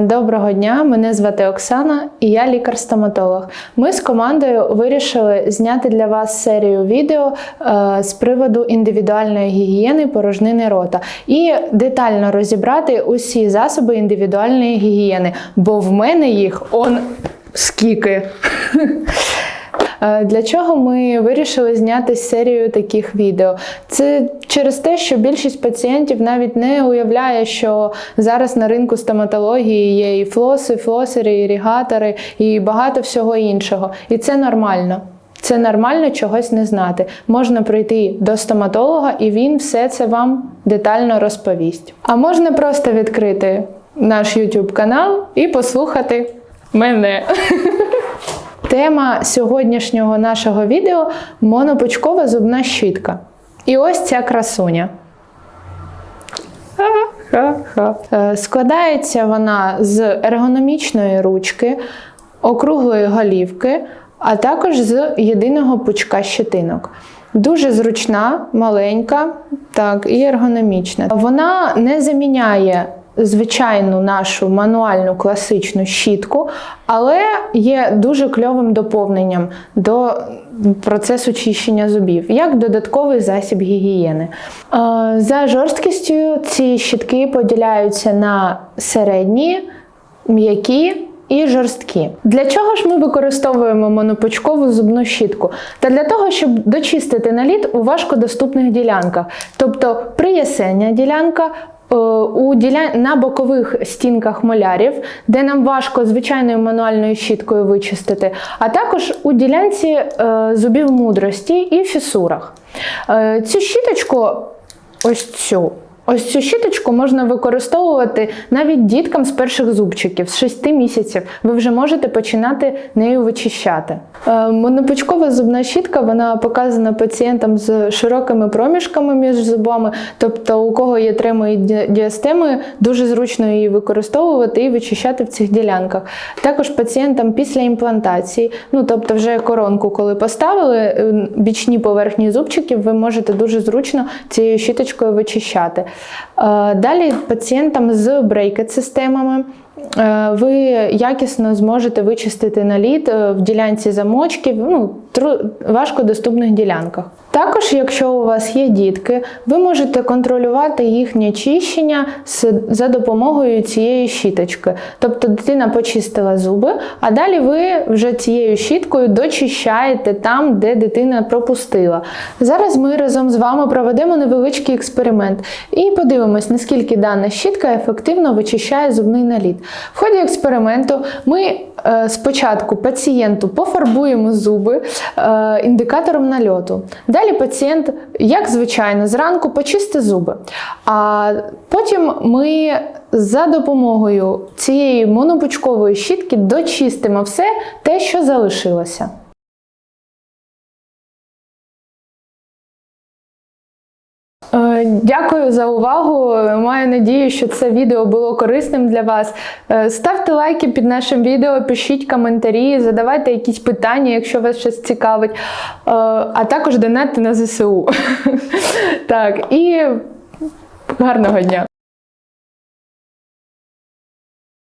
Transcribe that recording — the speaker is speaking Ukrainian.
Доброго дня, мене звати Оксана і я лікар-стоматолог. Ми з командою вирішили зняти для вас серію відео е, з приводу індивідуальної гігієни порожнини рота і детально розібрати усі засоби індивідуальної гігієни, бо в мене їх он скільки. Е, Для чого ми вирішили зняти серію таких відео? Це через те, що більшість пацієнтів навіть не уявляє, що зараз на ринку стоматології є і флоси, флосери, іригатори і багато всього іншого. І це нормально. Це нормально чогось не знати. Можна прийти до стоматолога, і він все це вам детально розповість. А можна просто відкрити наш YouTube канал і послухати мене. Тема сьогоднішнього нашого відео монопучкова зубна щітка. І ось ця красуня. Е, Складається вона з ергономічної ручки, округлої голівки, а також з єдиного пучка щетинок. Дуже зручна, маленька, так, і ергономічна. Вона не заміняє звичайну нашу мануальну класичну щітку, але є дуже кльовим доповненням до процесу чищення зубів, як додатковий засіб гігієни. Е, За жорсткістю ці щітки поділяються на середні, м'які. І жорсткі. Для чого ж ми використовуємо монопучкову зубну щітку? Та для того, щоб дочистити наліт у важкодоступних ділянках, тобто приясення ділянка, у діля... на бокових стінках молярів, де нам важко звичайною мануальною щіткою вичистити, а також у ділянці е, зубів мудрості і фісурах. Е, Цю щіточку, ось цю. Ось цю щіточку можна використовувати навіть діткам з перших зубчиків, з 6 місяців. Ви вже можете починати нею вичищати. Е, Монопучкова зубна щітка вона показана пацієнтам з широкими проміжками між зубами, тобто у кого є треми і ді- діастеми, дуже зручно її використовувати і вичищати в цих ділянках. Також пацієнтам після імплантації, ну тобто вже коронку, коли поставили е, бічні поверхні зубчиків, ви можете дуже зручно цією щіточкою вичищати. Е, Далі пацієнтам з брейкет-системами. Е, Ви якісно зможете вичистити наліт е, в ділянці замочків, ну, тру- важкодоступних ділянках. Також, якщо у вас є дітки, ви можете контролювати їхнє чищення за допомогою цієї щіточки. Тобто дитина почистила зуби, а далі ви вже цією щіткою дочищаєте там, де дитина пропустила. Зараз ми разом з вами проведемо невеличкий експеримент і подивимось, наскільки дана щітка ефективно вичищає зубний наліт. В ході експерименту ми е, спочатку пацієнту пофарбуємо зуби е, індикатором нальоту. Далі пацієнт, як звичайно, зранку почистить зуби. А потім ми за допомогою цієї монопучкової щітки дочистимо все те, що залишилося. Дякую за увагу. Маю надію, що це відео було корисним для вас. Е, Ставте лайки під нашим відео, пишіть коментарі, задавайте якісь питання, якщо вас щось цікавить, Е, а також донатьте на ЗСУ. Так, і гарного дня!